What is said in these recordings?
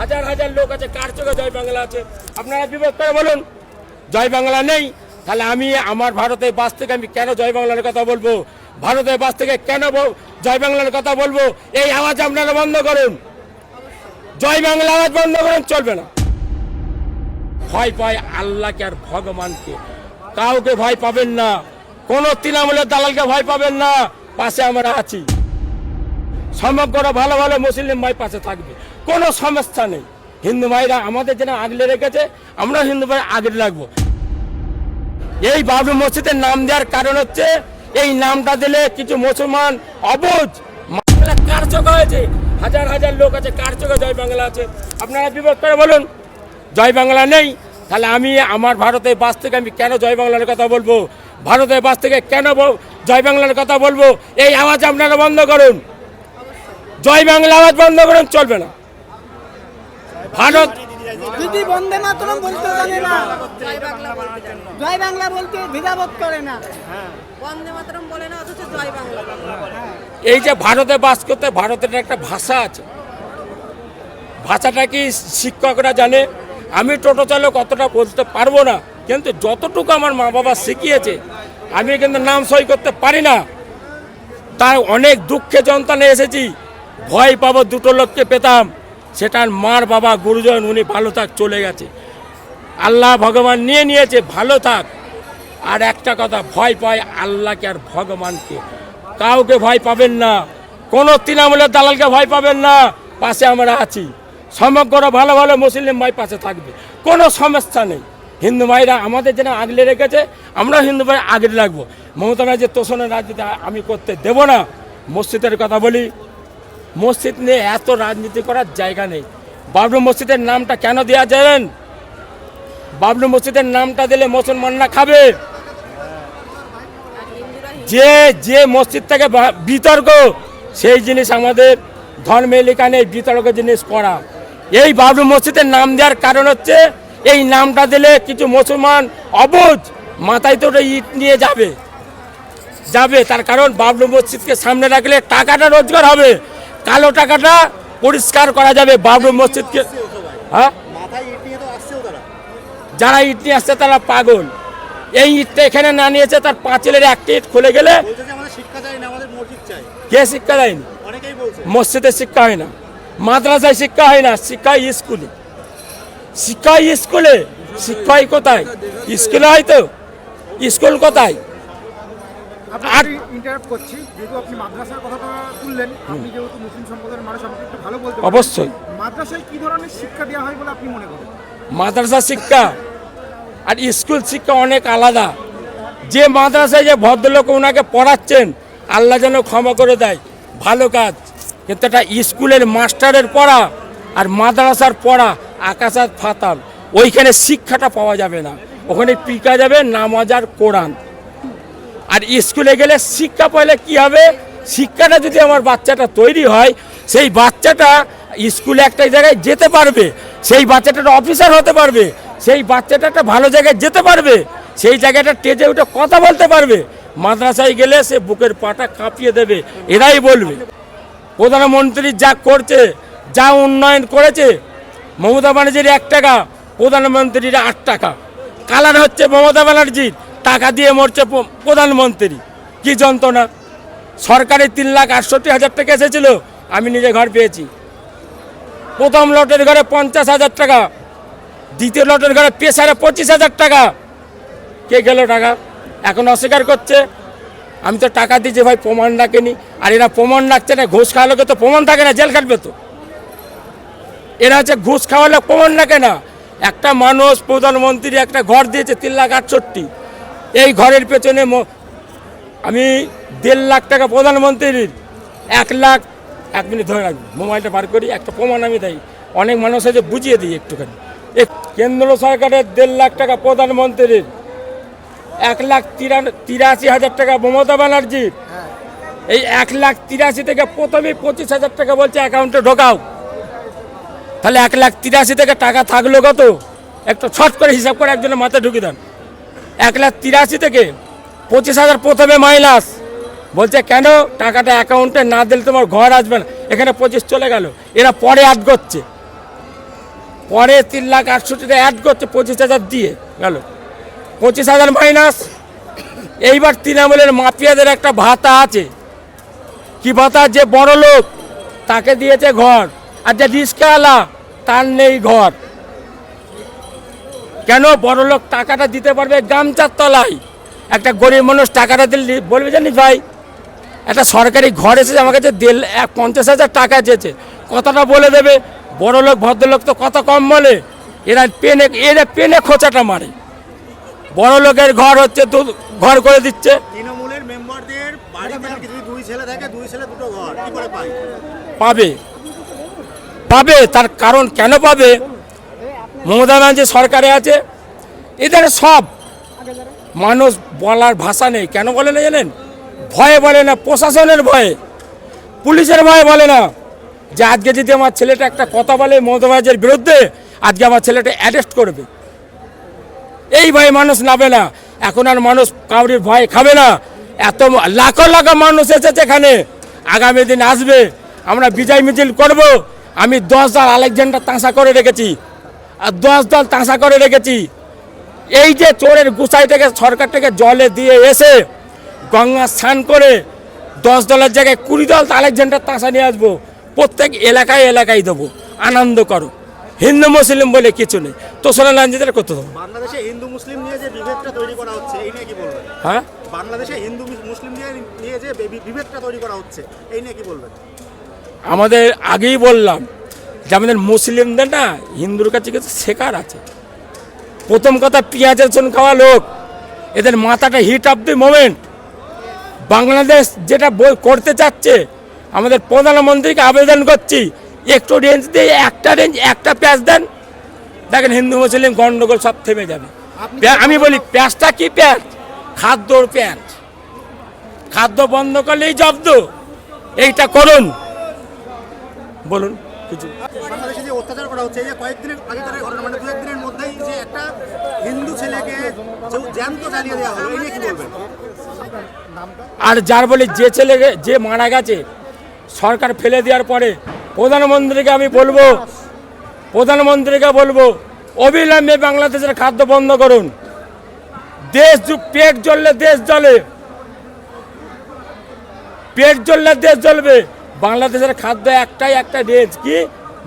হাজার হাজার লোক আছে, কার চোখে জয় বাংলা আছে? আপনারা বিবেক করে বলুন, জয় বাংলা নেই? তাহলে আমি আমার ভারতের বাস থেকে আমি কেন জয় বাংলার কথা বলব? ভারতের বাস থেকে কেন জয় বাংলার কথা বলব? এই আওয়াজ আপনারা বন্ধ করুন। জয় বাংলা আওয়াজ বন্ধ করুন, চলবে না। ভয় পায় আল্লাহকে আর ভগবানকে। কাউকে ভয় পাবেন না। কোন তৃণমূলের দালালকে ভয় পাবেন না। পাশে আমরা আছি। সমগ্র ভালো ভালো মুসলিম ভাই পাশে থাকবে। কোনো সমস্যা নেই। হিন্দু ভাইরা আমাদের যেন আগলে রেখেছে, আমরা হিন্দু ভাই আগলে রাখব। এই বাবরি মসজিদের নাম দেওয়ার কারণ হচ্ছে, এই নামটা দিলে কিছু মুসলমান অবুজ চোখে হয়েছে। হাজার হাজার লোক আছে কার চোখে জয় বাংলা আছে। আপনারা বিবেক করে বলুন, জয় বাংলা নেই? তাহলে আমি আমার ভারতের বাস থেকে আমি কেন জয় বাংলার কথা বলব? ভারতের বাস থেকে কেন জয় বাংলার কথা বলব? এই আওয়াজ আপনারা বন্ধ করুন। জয় বাংলা আওয়াজ বন্ধ করুন, চলবে না। ভারত। দিদি বন্দে মাতরম বলতে জানে না। জয় বাংলা বলতে জানে না। জয় বাংলা বলতে দ্বিধাবোধ করে না। বন্দে মাতরম বলে না অথচ জয় বাংলা। এই যে ভারতে বাস করতে ভারতের একটা ভাষা আছে। ভাষাটা কি শিক্ষকরা জানে? আমি টোটো চালক অতটা বলতে পারব না কিন্তু যতটুকু আমার মা বাবা শিখিয়েছে আমি কিন্তু নাম সই করতে পারি না। তার অনেক দুঃখে যন্ত্রণে এসেছি। ভয় পাবো দুটো লোককে পেতাম। সেটার মার বাবা গুরুজন, উনি ভালো থাক, চলে গেছে। আল্লাহ ভগবান নিয়ে নিয়েছে, ভালো থাক। আর একটা কথা, ভয় পায় আল্লাহকে আর ভগবানকে। কাউকে ভয় পাবেন না। কোনো তৃণমূলের দালালকে ভয় পাবেন না। পাশে আমরা আছি। সমগ্র ভালো ভালো মুসলিম ভাই পাশে থাকবে। কোনো সমস্যা নেই। হিন্দু ভাইরা আমাদের যেন আগলে রেখেছে, আমরা হিন্দু ভাই আগলে রাখব। মমতা যে তোষণের রাজনীতি আমি করতে দেব না। মসজিদের কথা বলি। মসজিদ নিয়ে এত রাজনীতি করার জায়গা নেই। বাবরু মসজিদের নামটা কেন দেওয়া জানেন বাবলু মসজিদের নামটা দিলে মুসলমানরা খাবে। যে যে মসজিদ থেকে বিতর্ক, সেই জিনিস আমাদের ধর্মে লেখা নেই, বিতর্ক জিনিস করা। এই বাবলু মসজিদের নাম দেওয়ার কারণ হচ্ছে, এই নামটা দিলে কিছু মুসলমান অবুজ মাথায় তো ইট নিয়ে যাবে। যাবে, তার কারণ বাবলু মসজিদকে সামনে রাখলে টাকাটা রোজগার হবে। কালো টাকাটা পরিষ্কার করা যাবে বাবলু মসজিদকে। হ্যাঁ? যারা ইট নিয়ে আসছে তারা পাগল। এই ইটটা এখানে না নিয়েছে তার পাঁচিলের একটা ইট খুলে গেলে কে শিক্ষা দেয়নি মসজিদে শিক্ষা হয় না। মাদ্রাসায় শিক্ষা হয় না শিক্ষা স্কুলে। শিক্ষা স্কুলে শিক্ষাই কোথায়? স্কুলে হয়তো। স্কুল কোথায়? আর- ইন্টারাপ্ট করছি। যেহেতু আপনি মাদ্রাসার কথাটা তুললেন আপনি যেহেতু মুসলিম সম্প্রদায়ের মানুষ আমাকে একটু ভালো বলতে অবশ্যই। মাদ্রাসায় কি ধরনের শিক্ষা দেওয়া হয় বলে আপনি মনে করেন? মাদ্রাসা শিক্ষা আর স্কুল শিক্ষা অনেক আলাদা। যে মাদ্রাসায় যে ভদ্রলোক ওনাকে পড়াচ্ছেন আল্লাহ যেন ক্ষমা করে দেয়। ভালো কাজ। কিন্তু একটা স্কুলের মাস্টারের পড়া আর মাদ্রাসার পড়া আকাশাত ফাতাল। ওইখানে শিক্ষাটা পাওয়া যাবে না। ওখানে পিকা যাবে নামাজ আর কোরআন। আর স্কুলে গেলে শিক্ষা পাইলে কি হবে? শিক্ষাটা যদি আমার বাচ্চাটা তৈরি হয়, সেই বাচ্চাটা স্কুলে একটা জায়গায় যেতে পারবে, সেই বাচ্চাটা অফিসার হতে পারবে, সেই বাচ্চাটা একটা ভালো জায়গায় যেতে পারবে, সেই জায়গাটা টেজে উঠে কথা বলতে পারবে, মাদ্রাসায় গেলে সে বুকের পাটা কাঁপিয়ে দেবে, এরাই বলবে। প্রধানমন্ত্রী যা করছে, যা উন্নয়ন করেছে, মমতা ব্যানার্জির এক টাকা, প্রধানমন্ত্রীর আট টাকা। কালার হচ্ছে মমতা ব্যানার্জির। টাকা দিয়ে মরছে প্রধানমন্ত্রী। কি যন্ত্রণা। সরকারের তিন লাখ আটষট্টি হাজার টাকা এসেছিল, আমি নিজে ঘর পেয়েছি। প্রথম লটের ঘরে পঞ্চাশ হাজার টাকা, দ্বিতীয় লটের ঘরে পেশারে পঁচিশ হাজার টাকা। কে গেল টাকা? এখন অস্বীকার করছে। আমি তো টাকা দিয়েছি ভাই প্রমাণ রাখেনি আর এরা প্রমাণ রাখছে না ঘুষ খাওয়ালে তো প্রমাণ থাকে না, জেল কাটবে তো। এরা হচ্ছে ঘুষ খাওয়ালে প্রমাণ রাখে না একটা মানুষ প্রধানমন্ত্রী একটা ঘর দিয়েছে তিন লাখ আটষট্টি। এই ঘরের পেছনে আমি দেড় লাখ টাকা প্রধানমন্ত্রীর, এক লাখ, এক মিনিট ধরে রাখবি, মোবাইলটা বার করি, একটা প্রমাণ আমি দেই। অনেক মানুষ আছে, বুঝিয়ে দিই একটুখানি। কেন্দ্র সরকারের দেড় লাখ টাকা প্রধানমন্ত্রীর, এক লাখ তিরাশি হাজার টাকা মমতা ব্যানার্জির এই এক লাখ তিরাশি থেকে প্রথমেই পঁচিশ হাজার টাকা বলছে অ্যাকাউন্টে ঢোকাও। তাহলে এক লাখ তিরাশি থেকে টাকা থাকল কত? একটা ছট করে হিসাব করে একজনের মাথায় ঢুকে দেন। এক লাখ তিরাশি থেকে পঁচিশ হাজার প্রথমে মাইনাস। বলছে, কেন টাকাটা অ্যাকাউন্টে না দিলে তোমার ঘর আসবে না? এখানে পঁচিশ চলে গেল। এরা পরে অ্যাড করছে। পরে তিন লাখ আটষট্টিটা অ্যাড করছে, পঁচিশ হাজার দিয়ে গেল। পঁচিশ হাজার মাইনাস। এইবার তৃণমূলের মাফিয়াদের একটা ভাতা আছে। কি ভাতা? যে বড় লোক তাকে দিয়েছে ঘর। আর যে রিস্কাওয়ালা, তার নেই ঘর। কেন বড় লোক টাকাটা দিতে পারবে গামচার তলায়? একটা গরিব মানুষ টাকাটা দিলে বলবে জানিস ভাই একটা সরকারি ঘর এসেছে আমার কাছে দেড় এক পঞ্চাশ হাজার টাকা চেয়েছে। কথাটা বলে দেবে বড় লোক ভদ্রলোক তো কথা কম বলে। এরা পেনে এরা পেনে খোঁচাটা মারে। বড় লোকের ঘর হচ্ছে তো ঘর করে দিচ্ছে। তৃণমূলের মেম্বারদের বাড়িতে নাকি যদি দুই ছেলে থাকে দুই ছেলে দুটো ঘর কি করে পায়? পাবে। পাবে তার কারণ কেন পাবে? মমতা ব্যানার্জি সরকারে আছে। এদের সব মানুষ বলার ভাষা নেই। কেন বলে না জানেন? ভয়ে বলে না, প্রশাসনের ভয়ে। পুলিশের ভয়ে বলে না। যে আজকে যদি আমার ছেলেটা একটা কথা বলে মমতা ব্যানার্জির বিরুদ্ধে, আজকে আমার ছেলেটা অ্যারেস্ট করবে। এই ভয়ে মানুষ নাবে না। এখন আর মানুষ কাউরির ভয় খাবে না। এত লাখো লাখো মানুষ এসেছে এখানে। আগামী দিন আসবে। আমরা বিজয় মিছিল করব। আমি দশ দল আলেকজান্ডার তাঁসা করে রেখেছি। আর দশ দল তাঁসা করে রেখেছি। এই যে চোরের গুসাই থেকে সরকার থেকে জলে দিয়ে এসে গঙ্গা স্নান করে দশ দলের জায়গায় কুড়ি দল আলেকজান্ডার তাঁসা নিয়ে আসব প্রত্যেক এলাকায় এলাকায় দেবো আনন্দ করো। হিন্দু মুসলিম বলে কিছু নেই। তো সোনা লাঞ্জিদের করতে দেবো বাংলাদেশে হিন্দু মুসলিম নিয়ে যে বিভেদটা তৈরি করা হচ্ছে এই নিয়ে কি বলবেন? হ্যাঁ? বাংলাদেশে হিন্দু মুসলিম নিয়ে যে বিভেদটা তৈরি করা হচ্ছে এই নিয়ে কি বলবেন? আমাদের আগেই বললাম যে আমাদের মুসলিমদের না হিন্দুর কাছে কিছু শেখার আছে। প্রথম কথা পেঁয়াজের চুন খাওয়া লোক। এদের মাথাটা hit of the moment Bangladesh যেটা বই করতে চাচ্ছে আমাদের প্রধানমন্ত্রীকে আবেদন করছি একটু রেঞ্জ দিয়ে একটা রেঞ্জ একটা প্যাঁচ দেন। দেখেন হিন্দু মুসলিম গন্ডগোল সব থেমে যাবে। আমি বলি প্যাঁচটা কি প্যাঁচ খাদ্যর প্যাঁচ খাদ্য বন্ধ করলেই জব্দ। এইটা করুন। বলুন। কিছু। বাংলাদেশে যে অত্যাচার করা হচ্ছে এই যে কয়েকদিনের আগেকার ঘটনা মানে দু একদিনের মধ্যেই যে একটা হিন্দু ছেলেকে যে জ্যান্ত জ্বালিয়ে দেওয়া হলো এই নিয়ে কি বলবেন? আর যার বলে যে ছেলে যে মারা গেছে সরকার ফেলে দেওয়ার পরে প্রধানমন্ত্রীকে আমি বলব প্রধানমন্ত্রীকে বলব অবিলম্বে বাংলাদেশের খাদ্য বন্ধ করুন। দেশ পেট জ্বললে দেশ জ্বলে। পেট জ্বললে দেশ জ্বলবে। বাংলাদেশের খাদ্য একটাই একটা রেঞ্জ কি?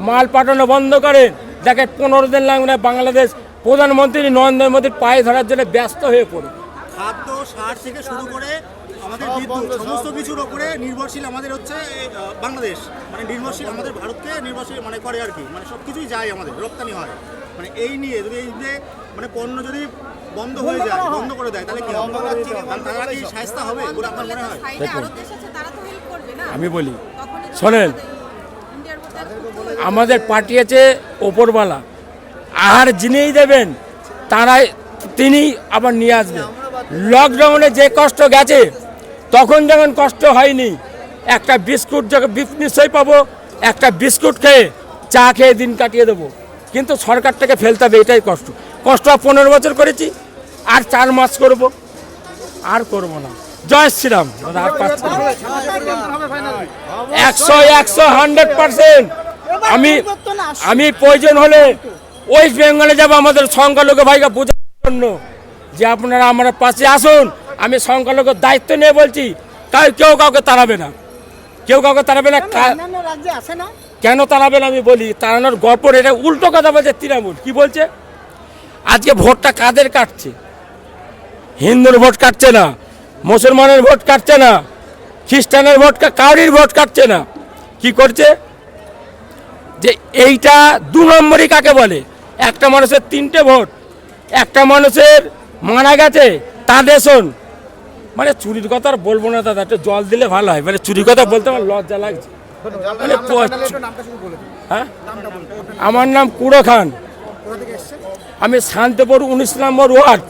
মাল পাঠানো বন্ধ করেন দেখে পনেরো দিন লাগবে না বাংলাদেশ প্রধানমন্ত্রী নরেন্দ্র মোদীর পায়ে ধরার জন্য ব্যস্ত হয়ে পড়ে। খাদ্য সার থেকে শুরু করে আমাদের বিদ্যুৎ সমস্ত কিছুর ওপরে নির্ভরশীল আমাদের হচ্ছে বাংলাদেশ। মানে নির্ভরশীল আমাদের ভারতকে নির্ভরশীল মানে করে আর কি। মানে সব কিছুই যায় আমাদের রপ্তানি হয়। মানে এই নিয়ে যদি এই যে মানে পণ্য যদি বন্ধ হয়ে যায় বন্ধ করে দেয় তাহলে কি তারা কি সাহস্তা হবে? বলে আপনার মনে হয়? আমি বলি শোনেন। আমাদের আমাদের পাঠিয়েছে ওপরওয়ালা আহার যিনিই দেবেন তারাই তিনি আবার নিয়ে আসবেন। লকডাউনে যে কষ্ট গেছে তখন যখন কষ্ট হয়নি একটা বিস্কুট যখন নিশ্চয়ই পাবো একটা বিস্কুট খেয়ে চা খেয়ে দিন কাটিয়ে দেবো। কিন্তু সরকারটাকে ফেলতে হবে এটাই কষ্ট। কষ্ট পনেরো বছর করেছি আর চার মাস করব আর করব না। জয়। একশো একশো হান্ড্রেড পার্সেন্ট আমি আমি প্রয়োজন হলে ওয়েস্ট বেঙ্গলে যাব, আমাদের সংখ্যালঘু ভাইকে বোঝার জন্য। যে আপনারা আমার পাশে আসুন, আমি সংখ্যালঘুর দায়িত্ব নিয়ে বলছি তাই কেউ কাউকে তাড়াবে না। কেউ কাউকে তাড়াবে না কেন তাড়াবে না আমি বলি, তাড়ানোর গল্প এটা উল্টো কথা বলছে তৃণমূল। কি বলছে? আজকে ভোটটা কাদের কাটছে? হিন্দুর ভোট কাটছে না। মুসলমানের ভোট কাটছে না খ্রিস্টানের ভোট কাউরির ভোট কাটছে না। কি করছে? যে এইটা দু নম্বরই কাকে বলে? একটা মানুষের তিনটে ভোট একটা মানুষের মারা গেছে তাদের শোন। মানে চুরির কথা আর বলব না দাদা একটু জল দিলে ভালো হয়। মানে চুরির কথা বলতে আমার লজ্জা লাগছে। মানে হ্যাঁ? আমার নাম কুড়ো খান। আমি শান্তিপুর উনিশ নম্বর ওয়ার্ড।